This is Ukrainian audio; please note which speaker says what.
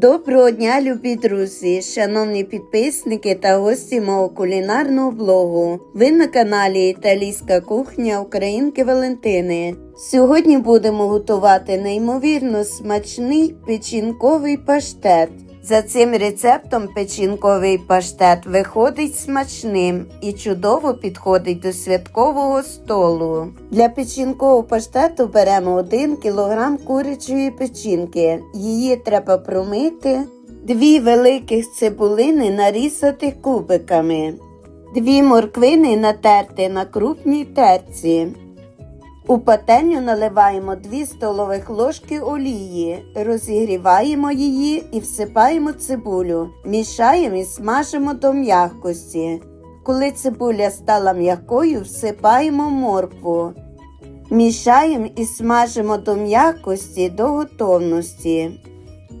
Speaker 1: Доброго дня, любі друзі, шановні підписники та гості мого кулінарного блогу. Ви на каналі Італійська кухня Українки Валентини. Сьогодні будемо готувати неймовірно смачний печінковий паштет. За цим рецептом печінковий паштет виходить смачним і чудово підходить до святкового столу. Для печінкового паштету беремо 1 кг курячої печінки. Її треба промити. Дві великих цибулини нарізати кубиками. Дві морквини натерти на крупній терці. У пательню наливаємо 2 столових ложки олії, розігріваємо її і всипаємо цибулю, мішаємо і смажимо до м'якості. Коли цибуля стала м'якою, всипаємо моркву. Мішаємо і смажимо до м'якості до готовності.